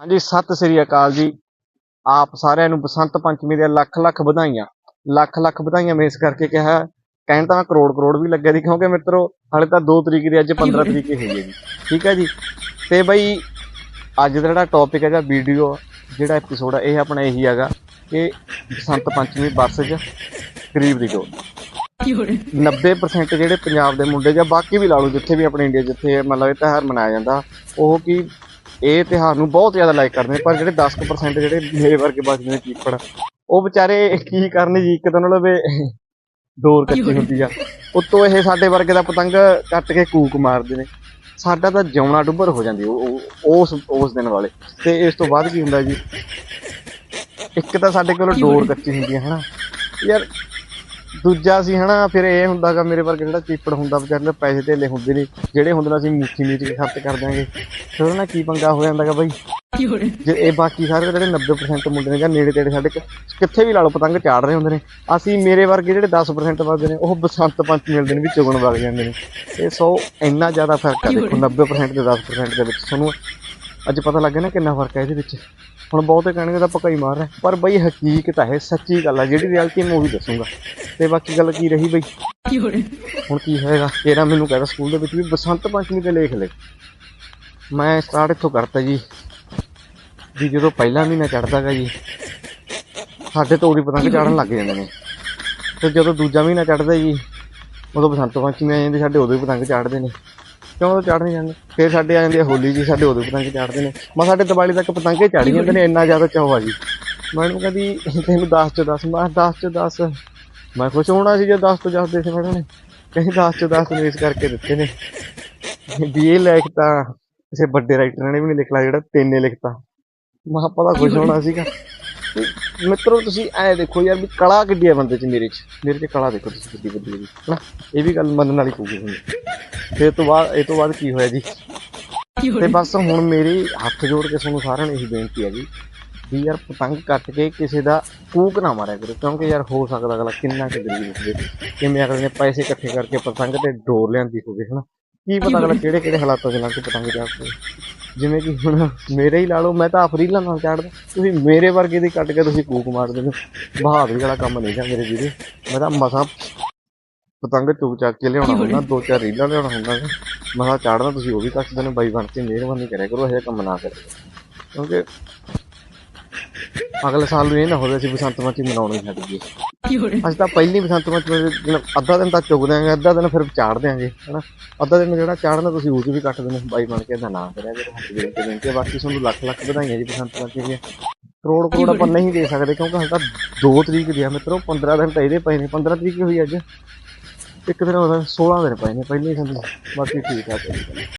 ਹਾਂਜੀ, ਸਤਿ ਸ੍ਰੀ ਅਕਾਲ ਜੀ। ਆਪ ਸਾਰਿਆਂ ਨੂੰ ਬਸੰਤ ਪੰਚਮੀ ਦੀਆਂ ਲੱਖ ਲੱਖ ਵਧਾਈਆਂ। ਲੱਖ ਲੱਖ ਵਧਾਈਆਂ ਮੈਂ ਇਸ ਕਰਕੇ ਕਿਹਾ, ਕਹਿਣ ਤਾਂ ਕਰੋੜ ਕਰੋੜ ਵੀ ਲੱਗਿਆ ਸੀ ਕਿਉਂਕਿ ਮਿੱਤਰੋ, ਹਾਲੇ ਤਾਂ 2 ਤਰੀਕ ਦੀ ਅੱਜ 15 ਤਰੀਕ ਹੀ ਹੈਗੀ ਹੈ ਜੀ। ਠੀਕ ਹੈ ਜੀ? ਤੇ ਬਈ, ਅੱਜ ਦਾ ਜਿਹੜਾ ਟੌਪਿਕ ਹੈਗਾ ਵੀਡੀਓ ਜਿਹੜਾ ਐਪੀਸੋਡ ਹੈ, ਇਹ ਆਪਣਾ ਇਹੀ ਹੈਗਾ ਕਿ ਬਸੰਤ ਪੰਚਮੀ ਬੱਸ 'ਚ ਗਰੀਬ ਦੀ ਡੋਰ 90% ਜਿਹੜੇ ਪੰਜਾਬ ਦੇ ਮੁੰਡੇ ਜਾਂ ਬਾਕੀ ਵੀ ਲਾ ਲਓ, ਜਿੱਥੇ ਵੀ ਆਪਣੇ ਇੰਡੀਆ ਜਿੱਥੇ ਮਤਲਬ ਇਹ ਤਿਉਹਾਰ ਮਨਾਇਆ ਜਾਂਦਾ, ਉਹ ਕੀ ਇਹ ਤਿਉਹਾਰ ਨੂੰ ਬਹੁਤ ਜ਼ਿਆਦਾ ਲਾਈਕ ਕਰਦੇ ਨੇ ਪਰ ਜਿਹੜੇ 10% ਜਿਹੜੇ ਮੇਰੇ ਵਰਗੇ ਬਚਦੇ ਨੇ ਕੀਪੜ ਉਹ ਵਿਚਾਰੇ ਕੀ ਕਰਨ ਜੀ? ਇੱਕ ਤਾਂ ਉਹਨਾਂ ਦੇ ਡੋਰ ਕੱਚੀ ਹੁੰਦੀ ਆ। ਉੱਤੋਂ ਇਹ ਸਾਡੇ ਵਰਗੇ ਦਾ ਪਤੰਗ ਕੱਟ ਕੇ ਕੂਕ ਮਾਰਦੇ ਨੇ। ਸਾਡਾ ਤਾਂ ਜਿਉਣਾ ਡੁੱਬਰ ਹੋ ਜਾਂਦੀ ਉਸ ਉਸ ਦਿਨ ਵਾਲੇ। ਤੇ ਇਸ ਤੋਂ ਬਾਅਦ ਕੀ ਹੁੰਦਾ ਜੀ? ਇੱਕ ਤਾਂ ਸਾਡੇ ਕੋਲ ਡੋਰ ਕੱਚੀ ਹੁੰਦੀ ਹੈ ਹਨਾ? ਯਾਰ ਦੂਜਾ ਸੀ ਹਨਾ ਫਿਰ ਇਹ ਹੁੰਦਾਗਾ ਮੇਰੇ ਵਰਗੇ ਜਿਹੜਾ ਚੀਪੜ ਹੁੰਦਾ ਵਿਚਾਰੇ ਦੇ ਪੈਸੇ ਧੇਲੇ ਹੁੰਦੇ ਨੇ ਜਿਹੜੇ ਹੁੰਦੇ ਨੇ ਅਸੀਂ ਮੁੱਠੀ ਮੀਚ ਕੇ ਖਰਚ ਕਰ ਦਿਆਂਗੇ। ਫਿਰ ਉਹਦੇ ਨਾਲ ਕੀ ਪੰਗਾ ਹੋ ਜਾਂਦਾਗਾ ਬਾਈ? ਜੇ ਇਹ ਬਾਕੀ ਸਾਰੇ ਜਿਹੜੇ 90% ਮੁੰਡੇ ਨੇ ਜਾਂ ਨੇੜੇ ਤੇੜੇ ਸਾਡੇ ਕਿੱਥੇ ਵੀ ਲਾ ਲਓ ਪਤੰਗ ਚਾੜ ਰਹੇ ਹੁੰਦੇ ਨੇ। ਅਸੀਂ ਮੇਰੇ ਵਰਗੇ ਜਿਹੜੇ 10% ਵੱਧਦੇ ਨੇ ਉਹ ਬਸੰਤ ਪੰਚਮੀ ਵਾਲੇ ਦਿਨ ਵੀ ਚੁਗਣ ਵਗ ਜਾਂਦੇ ਨੇ। ਇਹ ਸੋ ਇੰਨਾ ਜ਼ਿਆਦਾ ਫ਼ਰਕ ਆ ਦੇਖੋ 90% ਤੇ 10% ਦੇ ਵਿੱਚ। ਤੁਹਾਨੂੰ ਅੱਜ ਪਤਾ ਲੱਗ ਗਿਆ ਨਾ ਕਿੰਨਾ ਫ਼ਰਕ ਹੈ ਇਹਦੇ ਵਿੱਚ। ਹੁਣ ਬਹੁਤੇ ਕਹਿਣਗੇ ਤਾਂ ਪੱਕਾ ਹੀ ਮਾਰ ਰਿਹਾ। ਪਰ ਬਈ ਹਕੀਕਤ ਹੈ ਸੱਚੀ ਗੱਲ ਹੈ ਜਿਹੜੀ ਰਿਐਲਿਟੀ ਮੈਂ ਉਹ ਵੀ ਦੱਸੂਗਾ। ਤੇ ਬਾਕੀ ਗੱਲ ਕੀ ਰਹੀ ਬਈ? ਹੁਣ ਕੀ ਹੋਏਗਾ? ਤੇਰਾ ਮੈਨੂੰ ਕਹਿੰਦਾ ਸਕੂਲ ਦੇ ਵਿੱਚ ਵੀ ਬਸੰਤ ਪੰਚਮੀ ਤੇ ਲੇਖ ਲੈ ਮੈਂ ਸਟਾਰਟ ਇੱਥੋਂ ਕਰਤਾ ਜੀ। ਵੀ ਜਦੋਂ ਪਹਿਲਾ ਮਹੀਨਾ ਚੜਦਾਗਾ ਜੀ ਸਾਡੇ ਤੋਂ ਉਰੀ ਪਤੰਗ ਚੜਨ ਲੱਗ ਜਾਂਦੇ ਨੇ। ਤੇ ਜਦੋਂ ਦੂਜਾ ਮਹੀਨਾ ਚੜਦਾ ਜੀ ਉਦੋਂ ਬਸੰਤ ਪੰਚਮੀ ਆ ਜਾਂਦੀ ਸਾਡੇ ਉਦੋਂ ਹੀ ਪਤੰਗ ਚੜਦੇ ਨੇ। ਕਿਉਂ ਉਹ ਚੜ੍ਹ ਨਹੀਂ ਜਾਂਦੇ? ਫਿਰ ਸਾਡੇ ਆ ਜਾਂਦੇ ਹੈ ਹੋਲੀ ਜੀ, ਸਾਡੇ ਉਦੋਂ ਹੀ ਪਤੰਗ ਚੜਦੇ ਨੇ। ਮੈਂ ਸਾਡੇ ਦੀਵਾਲੀ ਤੱਕ ਪਤੰਗੇ ਚੜੀ ਜਾਂਦੇ ਨੇ, ਇੰਨਾ ਜ਼ਿਆਦਾ ਚਾਅ ਆ ਜੀ? ਮੈਡਮ ਕਹਿੰਦੀ, ਤੈਨੂੰ 10 ਚੋਂ 10 ਮੈਂ 10 ਚੋਂ 10 ਮੈਂ ਖੁਸ਼ ਹੋਣਾ ਸੀ ਜੇ 10 ਤੋਂ 10 ਦੇ ਸੀ ਮੈਡਮ ਨੇ। ਕਹਿੰਦੀ 10 ਚੋਂ 10 ਨੂੰ ਇਸ ਕਰਕੇ ਦਿੱਤੇ ਨੇ। ਵੀ ਇਹ ਲਿਖ ਤਾਂ ਕਿਸੇ ਵੱਡੇ ਰਾਈਟਰ ਨੇ ਵੀ ਨਹੀਂ ਲਿਖਲਾ ਜਿਹੜਾ ਤੈਨੇ ਲਿਖਤਾ। ਮੈਂ ਪਤਾ ਖੁਸ਼ ਹੋਣਾ ਸੀਗਾ। ਮਿੱਤਰੋ ਤੁਸੀਂ ਐ ਦੇਖੋ ਯਾਰ ਵੀ ਕਲਾ ਕਿੱਡੀ ਹੈ ਬੰਦੇ 'ਚ ਮੇਰੇ 'ਚ। ਮੇਰੇ 'ਚ ਕਲਾ ਦੇਖੋ ਤੁਸੀਂ ਕਿੱਡੀ ਵੱਡੀ ਹੈ ਹਨਾ? ਇਹ ਵੀ ਗੱਲ ਮੰਨਣ ਵਾਲੀ ਪਊਗੀ ਹੁਣ ਫਿਰ ਤੋਂ ਬਾਅਦ ਇਹ ਤੋਂ ਬਾਅਦ ਕੀ ਹੋਇਆ ਜੀ? ਤੇ ਬਸ ਹੁਣ ਮੇਰੀ ਹੱਥ ਜੋੜ ਕੇ ਤੁਹਾਨੂੰ ਸਾਰਿਆਂ ਨੂੰ ਇਹੀ ਬੇਨਤੀ ਹੈ ਜੀ ਵੀ ਯਾਰ ਪਤੰਗ ਕੱਟ ਕੇ ਕਿਸੇ ਦਾ ਕੂਕ ਨਾ ਮਾਰਿਆ ਕਰੋ। ਕਿਉਂਕਿ ਯਾਰ ਹੋ ਸਕਦਾ ਅਗਲਾ ਕਿੰਨਾ ਕੁ ਗਰੀਬ ਹੋਵੇ। ਕਿਵੇਂ ਅਗਲੇ ਨੇ ਪੈਸੇ ਇਕੱਠੇ ਕਰਕੇ ਪਤੰਗ ਤੇ ਡੋਰ ਲਿਆਂਦੀ ਹੋਵੇ ਹਨਾ? ਕੀ ਪਤਾ ਅਗਲਾ ਕਿਹੜੇ ਕਿਹੜੇ ਹਾਲਾਤਾਂ ਦੇ ਲੰਘ ਕੇ ਪਤੰਗ ਚੜ੍ਹਦਾ ਜਿਵੇਂ ਕਿ ਹੁਣ ਮੇਰੇ ਹੀ ਲਾ ਲਓ, ਮੈਂ ਤਾਂ ਅਫਰੀਲਾ ਨਾਲ ਚੜਦਾ ਤੁਸੀਂ ਮੇਰੇ ਵਰਗੇ ਦੀ ਕੱਟ ਕੇ ਤੁਸੀਂ ਕੂਕ ਮਾਰ ਹੋ। ਬਹਾਦਰੀ ਵਾਲਾ ਕੰਮ ਨਹੀਂ ਹੈ ਮੇਰੇ ਵੀਰੇ। ਮੈਂ ਤਾਂ ਮਸਾਂ ਪਤੰਗ ਚੁੱਕ ਚੱਕ ਕੇ ਲਿਆਉਣਾ ਹੁੰਦਾ, ਦੋ ਚਾਰ ਰੀਲਾਂ ਲਿਆਉਣਾ ਹੁੰਦਾ ਮਸਾਂ ਚਾੜਨਾ ਤੁਸੀਂ ਉਹ ਵੀ ਕੱਟ ਦਿੰਦੇ ਬਾਈ ਬਣ ਕੇ ਮਿਹਰਬਾਨੀ ਕਰਿਆ ਕਰੋ, ਇਹ ਜਿਹਾ ਕੰਮ ਨਾ ਕਰਿਆ ਕਿਉਂਕਿ ਅਗਲੇ ਸਾਲ ਨੂੰ ਇਹ ਨਾ ਹੋਵੇ ਅਸੀਂ ਬਸੰਤ ਪੰਚਮੀ ਮਨਾਉਣੀ ਛੱਡ ਗਏ ਅੱਜ ਤਾਂ ਪਹਿਲੀ ਬਸੰਤ ਪੰਚਮੀ ਅੱਧਾ ਦਿਨ ਤਾਂ ਚੁੱਕ ਦਿਆਂਗੇ, ਅੱਧਾ ਦਿਨ ਫਿਰ ਚਾੜ ਦਿਆਂਗੇ, ਹਨਾ? ਅੱਧਾ ਦਿਨ ਜਿਹੜਾ ਚਾੜਨਾ ਤੁਸੀਂ ਉਹ ਵੀ ਕੱਟ ਦੇਣਾ, ਬਾਈ ਬਣ ਕੇ ਇਹਦਾ ਨਾ ਕਰਿਆ ਕਰੋ ਹੱਥ ਜੋੜ ਬਾਕੀ ਤੁਹਾਨੂੰ ਲੱਖ ਲੱਖ ਵਧਾਈਆਂ ਜੀ ਬਸੰਤ ਪੰਚਮੀ ਦੀਆਂ। ਕਰੋੜ ਕਰੋੜ ਆਪਾਂ ਨਹੀਂ ਦੇ ਸਕਦੇ ਕਿਉਂਕਿ ਹੁਣ ਤਾਂ 2 ਤਰੀਕ ਦੀ ਆ ਮਿੱਤਰੋ 15 ਦਿਨ ਤਾਂ ਇਹਦੇ ਪਏ ਨੇ 15 ਤਰੀਕ ਹੋਈ ਅੱਜ। ਇੱਕ ਦਿਨ ਹੋਰ 16 ਦਿਨ ਪਏ ਨੇ, ਪਹਿਲੀ ਸੰਦੀ ਬਾਕੀ ਠੀਕ ਆ